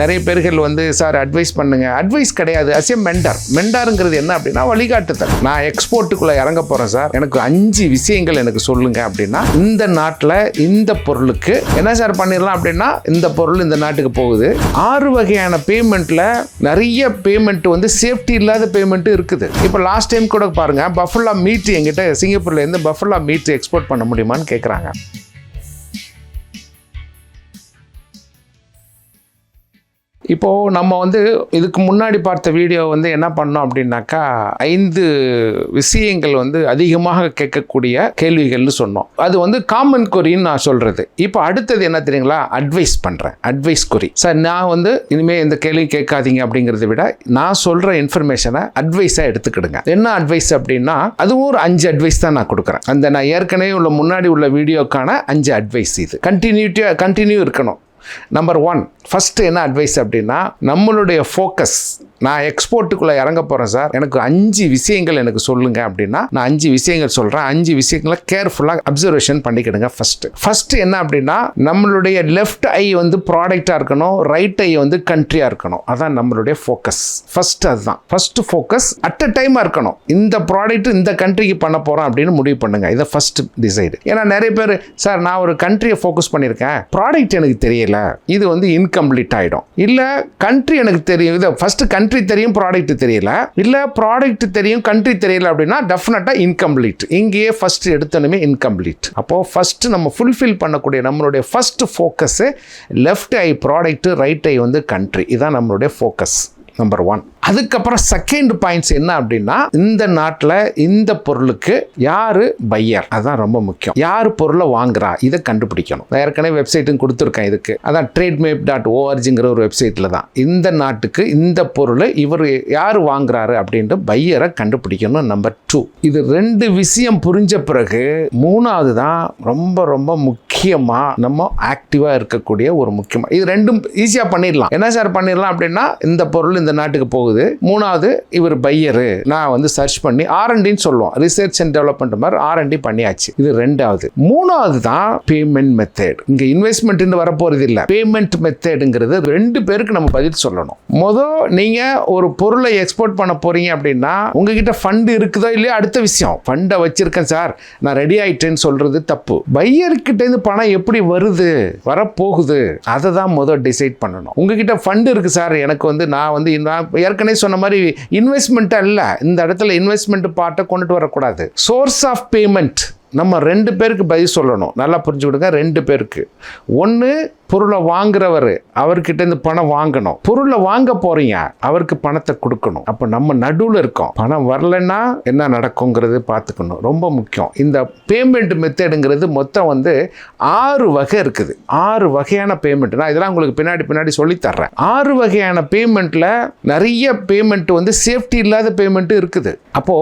நிறைய பேர்கள் வந்து சார் அட்வைஸ் பண்ணுங்க. அட்வைஸ் கிடையாது. அசிய மென்டார் மென்டாருங்கிறது என்ன அப்படின்னா வழிகாட்டுதல். நான் எக்ஸ்போர்ட்டுக்குள்ள இறங்க போறேன் சார். எனக்கு அஞ்சு விஷயங்கள் எனக்கு சொல்லுங்க அப்படின்னா இந்த நாட்டில் இந்த பொருளுக்கு என்ன சார் பண்ணிடலாம் அப்படின்னா இந்த பொருள் இந்த நாட்டுக்கு போகுது. ஆறு வகையான பேமெண்ட்ல நிறைய பேமெண்ட் வந்து சேஃப்டி இல்லாத பேமெண்ட் இருக்குது. இப்போ லாஸ்ட் டைம் கூட பாருங்க பஃபுல்லா மீட் எங்கிட்ட சிங்கப்பூர்ல இருந்து பஃபுல்லா மீட் எக்ஸ்போர்ட் பண்ண முடியுமான்னு கேட்குறாங்க இப்போது நம்ம வந்து இதுக்கு முன்னாடி பார்த்த வீடியோ வந்து என்ன பண்ணோம் அப்படின்னாக்கா ஐந்து விஷயங்கள் வந்து அதிகமாக கேட்கக்கூடிய கேள்விகள்னு சொன்னோம். அது வந்து காமன் கொரின்னு நான் சொல்கிறது இப்போ அடுத்தது என்ன தெரியுங்களா? அட்வைஸ் பண்ணுறேன் அட்வைஸ் கொரி சார் நான் வந்து இனிமேல் இந்த கேள்வி கேட்காதீங்க அப்படிங்கிறத விட நான் சொல்கிற இன்ஃபர்மேஷனை அட்வைஸாக எடுத்துக்கிடுங்க. என்ன அட்வைஸ் அப்படின்னா அதுவும் ஒரு அஞ்சு அட்வைஸ் தான் நான் கொடுக்குறேன். அந்த நான் ஏற்கனவே உள்ள முன்னாடி உள்ள வீடியோக்கான அஞ்சு அட்வைஸ் இது. கண்டினியூட்டியாக கண்டினியூ இருக்கணும். நம்பர் ஒன் ஃபஸ்ட்டு என்ன அட்வைஸ் அப்படின்னா நம்மளுடைய ஃபோக்கஸ் நான் எக்ஸ்போர்ட்டுக்குள்ளே இறங்க போகிறேன் சார் எனக்கு அஞ்சு விஷயங்கள் எனக்கு சொல்லுங்க அப்படின்னா நான் அஞ்சு விஷயங்கள் சொல்கிறேன் அஞ்சு விஷயங்களை கேர்ஃபுல்லாக அப்சர்வேஷன் பண்ணிக்கிடுங்க ஃபஸ்ட்டு ஃபஸ்ட்டு என்ன அப்படின்னா நம்மளுடைய லெஃப்ட் ஐ வந்து ப்ராடக்டாக இருக்கணும் ரைட் ஐ வந்து கண்ட்ரியாக இருக்கணும். அதான் நம்மளுடைய ஃபோக்கஸ் ஃபஸ்ட்டு அதுதான். ஃபஸ்ட்டு ஃபோக்கஸ் அட் அ டைமாக இருக்கணும். இந்த ப்ராடக்ட் இந்த கண்ட்ரிக்கு பண்ண போகிறோம் அப்படின்னு முடிவு பண்ணுங்க. இதை ஃபஸ்ட்டு டிசைடு ஏன்னா நிறைய பேர் சார் நான் ஒரு கண்ட்ரியை ஃபோக்கஸ் பண்ணியிருக்கேன். ப்ராடக்ட் எனக்கு தெரியல. இது வந்து இன்கம்ப்ளீட் ஆகிடும் இல்லை கண்ட்ரி எனக்கு தெரியும். இதை ஃபஸ்ட்டு கண்ட்ரி கண்ட்ரி தெரியும் ப்ராடக்ட் தெரியல. இல்லை ப்ராடக்ட் தெரியும் கண்ட்ரி தெரியல அப்படின்னா டெஃபினட்டாக இன்கம்ப்ளீட் இங்கேயே ஃபர்ஸ்ட் எடுத்தனுமே இன்கம்ப்ளீட் அப்போது ஃபர்ஸ்ட் நம்ம ஃபுல்ஃபில் பண்ணக்கூடிய நம்மளுடைய first focus left eye product right eye வந்து கண்ட்ரி இதான் நம்மளுடைய ஃபோக்கஸ் நம்பர் ஒன் அதுக்கப்புறம் செகண்ட் பாயிண்ட்ஸ் என்ன அப்படின்னா இந்த நாட்டில் இந்த பொருளுக்கு யார் பையர் அதுதான் ரொம்ப முக்கியம். யார் பொருளை வாங்குறா? இதை கண்டுபிடிக்கணும். நான் ஏற்கனவே வெப்சைட்டும் கொடுத்துருக்கேன் இதுக்கு. அதான் ட்ரேட்மேப் டாட் ஓஆர்ஜிங்கிற ஒரு வெப்சைட்டில் தான். இந்த நாட்டுக்கு இந்த பொருளை இவர் யார் வாங்குறாரு அப்படின்ட்டு பையரை கண்டுபிடிக்கணும் நம்பர் டூ இது ரெண்டு விஷயம் புரிஞ்ச பிறகு மூணாவது தான் ரொம்ப ரொம்ப முக்கியமாக நம்ம ஆக்டிவாக இருக்கக்கூடிய ஒரு முக்கியமாக இது ரெண்டும் ஈஸியாக பண்ணிடலாம். என்ன சார் பண்ணிடலாம் அப்படின்னா இந்த பொருள் இந்த நாட்டுக்கு போகுது. மூணாவது இவர் பையரு. நான் வந்து சர்ச் பண்ணி ஆர்என்டின்னு சொல்லுவோம். ரிசர்ச் அண்ட் டெவலப்மெண்ட் மாதிரி ஆர்என்டி பண்ணியாச்சு. இது ரெண்டாவது. மூணாவது தான் பேமெண்ட் மெத்தேட் இங்கே இன்வெஸ்ட்மெண்ட் வரப்போகிறது இல்லை. பேமெண்ட் மெத்தேடுங்கிறது ரெண்டு பேருக்கு நம்ம பதில் சொல்லணும். மொதல் நீங்கள் ஒரு பொருளை எக்ஸ்போர்ட் பண்ண போகிறீங்க அப்படின்னா உங்ககிட்ட ஃபண்டு இருக்குதோ இல்லையோ? அடுத்த விஷயம். ஃபண்டை வச்சுருக்கேன் சார் நான் ரெடி ஆயிட்டேன்னு சொல்கிறது தப்பு. பையர்கிட்டேருந்து பணம் எப்படி வருது? வரப்போகுது. அதை தான் முதல் டிசைட் பண்ணணும். உங்ககிட்ட ஃபண்டு இருக்குது சார் எனக்கு வந்து நான் வந்து நான் ஏற்கனவே சொன்ன மாதிரி இன்வெஸ்ட்மெண்ட் அல்ல. இந்த இடத்துல இன்வெஸ்ட்மெண்ட் பார்ட்டை கொண்டுட்டு வரக்கூடாது. சோர்ஸ் ஆஃப் பேமெண்ட் நம்ம ரெண்டு பேருக்கு பதில் சொல்லணும். நல்லா புரிஞ்சுக்கிடுங்க. ரெண்டு பேருக்கு. ஒன்று பொருளை வாங்குறவர் அவர்கிட்ட இருந்து பணம் வாங்கணும். பொருளை வாங்க போறீங்க அவருக்கு பணத்தை கொடுக்கணும். அப்போ நம்ம நடுவில் இருக்கோம். பணம் வரலன்னா என்ன நடக்குங்கிறது பார்த்துக்கணும். ரொம்ப முக்கியம். இந்த பேமெண்ட் மெத்தடுங்கிறது மொத்தம் வந்து ஆறு வகை இருக்குது. ஆறு வகையான பேமெண்ட் நான் இதெல்லாம் உங்களுக்கு பின்னாடி பின்னாடி சொல்லி தர்றேன். ஆறு வகையான பேமெண்ட்ல நிறைய பேமெண்ட் வந்து சேஃப்டி இல்லாத பேமெண்ட் இருக்குது. அப்போ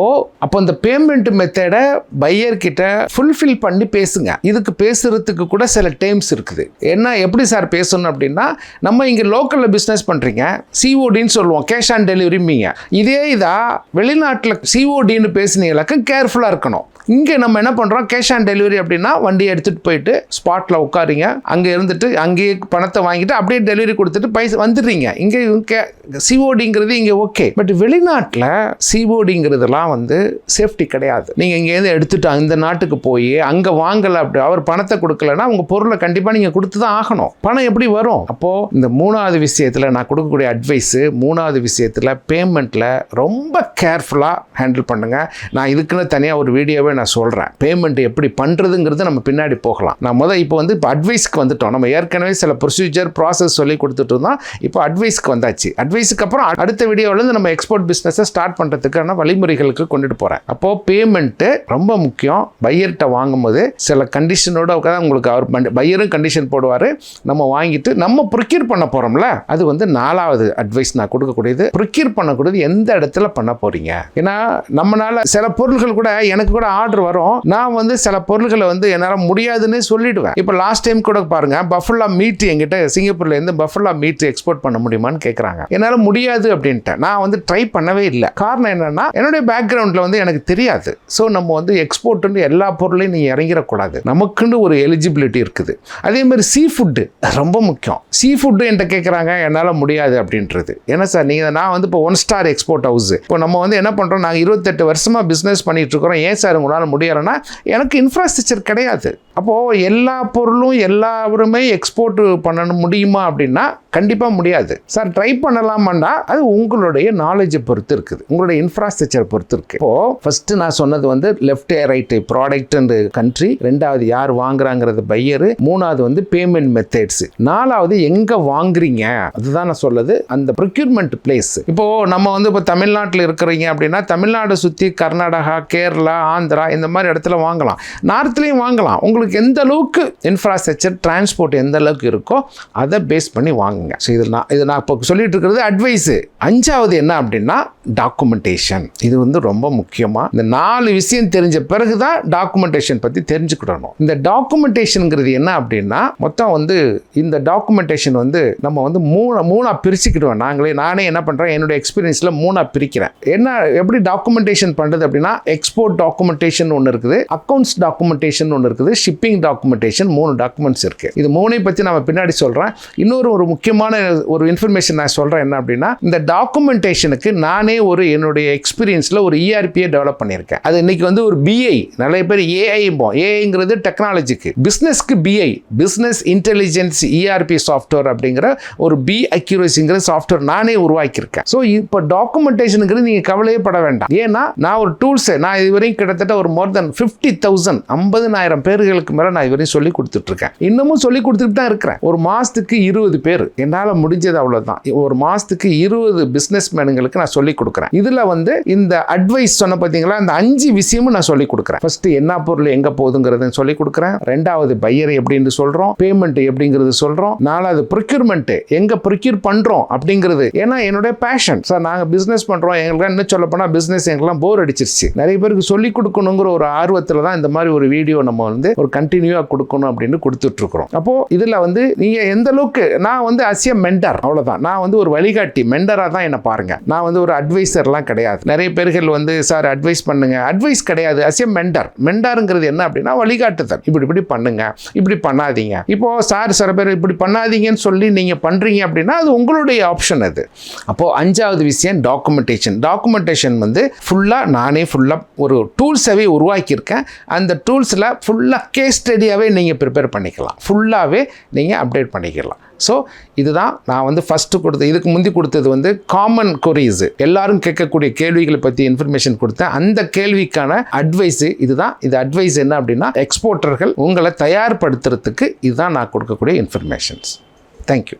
அப்போ இந்த பேமெண்ட் மெத்தடை பையர் கிட்ட ஃபுல்ஃபில் பண்ணி பேசுங்க. இதுக்கு பேசுறதுக்கு கூட சில டைம்ஸ் இருக்குது. என்ன எப்படி சார் பேசணும் அப்படின்னா நம்ம இங்கே லோக்கலில் பிஸ்னஸ் பண்ணுறீங்க சிஓடின்னு சொல்லுவோம் கேஷ் ஆன் டெலிவரிமிங்க இதே இதாக வெளிநாட்டில் சிஓடின்னு பேசுனீங்களாக்க கேர்ஃபுல்லாக இருக்கணும். இங்கே நம்ம என்ன பண்ணுறோம் கேஷ் ஆன் டெலிவரி அப்படின்னா வண்டியை எடுத்துகிட்டு போயிட்டு ஸ்பாட்டில் உட்காருங்க. அங்கே இருந்துட்டு அங்கேயே பணத்தை வாங்கிட்டு அப்படியே டெலிவரி கொடுத்துட்டு பைசா வந்துடுறீங்க. இங்கே கே சிஓடிங்கிறது இங்கே ஓகே பட் வெளிநாட்டில் சிஓடிங்கிறதுலாம் வந்து சேஃப்டி கிடையாது. நீங்கள் இங்கேருந்து எடுத்துட்டு அந்த நாட்டுக்கு போய் அங்கே வாங்கலை அப்படி அவர் பணத்தை கொடுக்கலன்னா உங்கள் பொருளை கண்டிப்பாக நீங்கள் கொடுத்து தான் ஆகணும். பணம் எப்படி வரும்? அப்போது இந்த மூணாவது விஷயத்தில் நான் கொடுக்கக்கூடிய அட்வைஸு மூணாவது விஷயத்தில் பேமெண்ட்டில் ரொம்ப கேர்ஃபுல்லாக ஹேண்டில் பண்ணுங்கள் நான் இதுக்குன்னு தனியாக ஒரு வீடியோவே நான் சொல்கிறேன் பேமெண்ட் எப்படி பண்ணுறதுங்கிறது நம்ம பின்னாடி போகலாம். நான் முதல் இப்போ வந்து இப்போ அட்வைஸ்க்கு வந்துட்டோம். நம்ம ஏற்கனவே சில ப்ரொசீஜர் ப்ராசஸ் சொல்லி கொடுத்துட்டு இருந்தோம். இப்போ அட்வைஸ்க்கு வந்தாச்சு. அட்வைஸுக்கு அப்புறம் அடுத்த வீடியோவிலேருந்து நம்ம எக்ஸ்போர்ட் பிஸ்னஸை ஸ்டார்ட் பண்ணுறதுக்கான வழிமுறைகளுக்கு கொண்டுட்டு போகிறேன் அப்போது பேமெண்ட்டு ரொம்ப முக்கியம். பையர்கிட்ட வாங்கும்போது சில கண்டிஷனோட உட்காந்து உங்களுக்கு அவர் பையரும் கண்டிஷன் போடுவார். நம்ம வாங்கிட்டு நம்ம ப்ரொக்யூர் பண்ண போகிறோம்ல அது வந்து நாலாவது அட்வைஸ் நான் கொடுக்கக்கூடியது. ப்ரொக்யூர் பண்ணக்கூடியது எந்த இடத்துல பண்ண போகிறீங்க ஏன்னா நம்மளால் சில பொருள்கள் கூட எனக்கு கூட ஆர்டர் வரும் நான் வந்து சில பொருட்களை வந்து என்னால் முடியாதுன்னு சொல்லிடுவேன். இப்போ லாஸ்ட் டைம் கூட பாருங்க பஃபல்லா மீட் என்கிட்ட சிங்கப்பூர்ல இருந்து பஃபல்லா மீட் எக்ஸ்போர்ட் பண்ண முடியுமான்னு கேட்குறாங்க என்னால் முடியாது அப்படின்ட்டு நான் வந்து ட்ரை பண்ணவே இல்லை. காரணம் என்னன்னா என்னுடைய பேக்ரவுண்டில் வந்து எனக்கு தெரியாது. ஸோ நம்ம வந்து எக்ஸ்போர்ட்னு எல்லா பொருளையும் நீ இறங்கிடக்கூடாது. நமக்குன்னு ஒரு எலிஜிபிலிட்டி இருக்குது. அதே மாதிரி சீ ஃபுட்டு ரொம்ப முக்கியம். சீ ஃபுட்டு என்கிட்ட கேட்குறாங்க என்னால் முடியாது அப்படின்றது. ஏன்னா சார் நீங்கள் நான் வந்து இப்போ ஒன் ஸ்டார் எக்ஸ்போர்ட் ஹவுஸ் இப்போ நம்ம வந்து என்ன பண்ணுறோம் நாங்கள் இருபத்தெட்டு வருஷமாக பிஸ்னஸ் பண்ணிட்டு இருக்கிறோம். ஏன் சார் உங்களால் முடியலைன்னா எனக்கு இன்ஃப்ராஸ்ட்ரக்சர் கிடையாது. அப்போது எல்லா பொருளும் எல்லாருமே எக்ஸ்போர்ட் பண்ணணும் முடியுமா அப்படின்னா கண்டிப்பாக முடியாது. சார் ட்ரை பண்ணலாமான்னா அது உங்களுடைய நாலேஜை பொறுத்து இருக்குது. உங்களுடைய இன்ஃப்ராஸ்ட்ரக்சர் பொறுத்து இருக்கு. இப்போது ஃபஸ்ட்டு நான் சொன்னது வந்து left right product and country ரெண்டாவது யார் வாங்குறாங்கிறது பையரு மூணாவது வந்து பேமெண்ட் மெத்தட்ஸ் நாலாவது எங்கே வாங்குறீங்க? அதுதான் நான் சொல்லுது. அந்த ப்ரொக்யூர்மெண்ட் பிளேஸ் இப்போது நம்ம வந்து இப்போ தமிழ்நாட்டில் இருக்கிறீங்க அப்படின்னா தமிழ்நாடு சுற்றி கர்நாடகா கேரளா ஆந்திரா இந்த மாதிரி இடத்துல வாங்கலாம். நார்த்லேயும் வாங்கலாம். உங்களுக்கு எந்த அளவுக்கு இன்ஃப்ராஸ்ட்ரக்சர் டிரான்ஸ்போர்ட் எந்த அளவுக்கு இருக்கோ அதை பேஸ் பண்ணி வாங்குங்க. ஸோ இது நான் இது நான் இப்போ சொல்லிட்டு இருக்கிறது அட்வைஸு அஞ்சாவது என்ன அப்படின்னா டாக்குமெண்டேஷன் இது வந்து ரொம்ப முக்கியமாக இந்த நாலு விஷயம் தெரிஞ்ச பிறகு தான் டாக்குமெண்டேஷன் பற்றி தெரிஞ்சுக்கிடணும். இந்த டாக்குமெண்டேஷனுங்கிறது என்ன அப்படின்னா மொத்தம் வந்து இந்த டாக்குமெண்டேஷன் வந்து நம்ம வந்து மூணு மூணாக பிரிச்சுக்கிடுவோம். நாங்களே நானே என்ன பண்ணுறேன் என்னுடைய எக்ஸ்பீரியன்ஸில் மூணாக பிரிக்கிறேன். என்ன எப்படி டாக்குமெண்டேஷன் பண்ணுறது அப்படின்னா எக்ஸ்போர்ட் டாக்குமெண்டேஷன் ஒன்று இருக்குது. அக்கௌண்ட்ஸ் டாக்குமெண்டேஷன் ஒன்று இருக்குது. ஷிப்பிங் டாக்குமெண்டேஷன் மூணு டாக்குமெண்ட்ஸ் இருக்குது இது மூணையும் பற்றி நம்ம பின்னாடி சொல்கிறேன் இன்னொரு ஒரு முக்கியமான ஒரு இன்ஃபர்மேஷன் நான் சொல்கிறேன் என்ன அப்படின்னா இந்த டாக்குமெண்டேஷனுக்கு நானே ஒரு என்னுடைய எக்ஸ்பீரியன்ஸில் ஒரு இஆர்பியை டெவலப் பண்ணியிருக்கேன். அது இன்னைக்கு வந்து ஒரு பிஐ நிறைய பேர் ஏஐம்போம் ஏஐங்கிறது டெக்னாலஜிக்கு பிஸ்னஸ்க்கு BI business intelligence ERP software அப்படிங்கிற ஒரு பி அக்யூரேசிங்கிற சாஃப்ட்வேர் நானே உருவாக்கியிருக்கேன். ஸோ இப்போ டாக்குமெண்டேஷனுங்கிறது நீங்கள் கவலையே பட வேண்டாம். ஏன்னா நான் ஒரு டூல்ஸை நான் இதுவரையும் கிட்டத்தட்ட ஒரு மோர் தென் ஃபிஃப்டி தௌசண்ட் ஐம்பதுனாயிரம் பேர்களுக்கு மேலே நான் இதுவரையும் சொல்லி கொடுத்துட்ருக்கேன். இன்னமும் சொல்லி கொடுத்துட்டு தான் இருக்கிறேன். ஒரு மாதத்துக்கு இருபது பேர். என்னால் முடிஞ்சது அவ்வளோதான் ஒரு மாதத்துக்கு இருபது பிஸ்னஸ் மேனுங்களுக்கு நான் சொல்லி கொடுக்குறேன். இதில் வந்து இந்த அட்வைஸ் சொன்ன பார்த்தீங்களா இந்த அஞ்சு விஷயமும் நான் சொல்லி கொடுக்குறேன். ஃபர்ஸ்ட் என்ன பொருள் எங்கே போகுதுங்கிறத சொல்லி கொடுக்குறேன். ரெண்டாவது பையர் எப்படின்னு சொல்கிறோம் பேமெண்ட் எப்படிங்கிறது சொல்கிறோம் நாலாவது ப்ரொக்யூர்மெண்ட் எங்கே ப்ரொக்யூர் பண்ணுறோம் அப்படிங்கிறது. ஏன்னா என்னுடைய பேஷன் சார் நாங்கள் பிஸ்னஸ் பண்ணுறோம் எங்களுக்கு என்ன சொல்ல போனால் பிஸ்னஸ் எங்களுக்குலாம் போர் அடிச்சிருச்சு. நிறைய பேருக்கு சொல்லி கொடுக்கணுங்கிற ஒரு ஆர்வத்தில் தான் இந்த மாதிரி ஒரு வீடியோ நம்ம வந்து ஒரு கண்டினியூவாக கொடுக்கணும் அப்படின்னு கொடுத்துட்ருக்குறோம். அப்போது இதில் வந்து நீங்கள் எந்த அளவுக்கு நான் வந்து அசிய மெண்டர் அவ்வளோதான் நான் வந்து ஒரு வழிகாட்டி மெண்டராக தான் என்னை பாருங்கள் நான் வந்து ஒரு அட்வைசர்லாம் கிடையாது. நிறைய பேர்கள் வந்து சார் அட்வைஸ் பண்ணுங்க. அட்வைஸ் கிடையாது. அசிய மெண்டர் மென்டாருங்கிறது என்ன அப்படின்னா வழிகாட்டுதல். இப்படி இப்படி பண்ணுங்க. இப்படி பண்ணாதீங்க. இப்போது சார் சில பேர் இப்படி பண்ணாதீங்கன்னு சொல்லி நீங்கள் பண்ணுறீங்க அப்படின்னா அது உங்களுடைய ஆப்ஷன் அது. அப்போது அஞ்சாவது விஷயம் டாக்குமெண்டேஷன் டாக்குமெண்டேஷன் வந்து ஃபுல்லாக நானே ஃபுல்லாக ஒரு டூல்ஸாகவே உருவாக்கியிருக்கேன். அந்த டூல்ஸில் ஃபுல்லாக கேஸ் ஸ்டடியாகவே நீங்கள் ப்ரிப்பேர் பண்ணிக்கலாம். ஃபுல்லாகவே நீங்கள் அப்டேட் பண்ணிக்கலாம். ஸோ இதுதான் நான் வந்து ஃபஸ்ட்டு கொடுத்த இதுக்கு முந்தி கொடுத்தது வந்து காமன் கொரீஸு எல்லாரும் கேட்கக்கூடிய கேள்விகளை பற்றி இன்ஃபர்மேஷன் கொடுத்தேன் அந்த கேள்விக்கான அட்வைஸு இதுதான் இது அட்வைஸ் என்ன அப்படின்னா எக்ஸ்போர்ட்டர்கள் உங்களை தயார்படுத்துறதுக்கு இதுதான் நான் கொடுக்கக்கூடிய இன்ஃபர்மேஷன்ஸ் தேங்க்யூ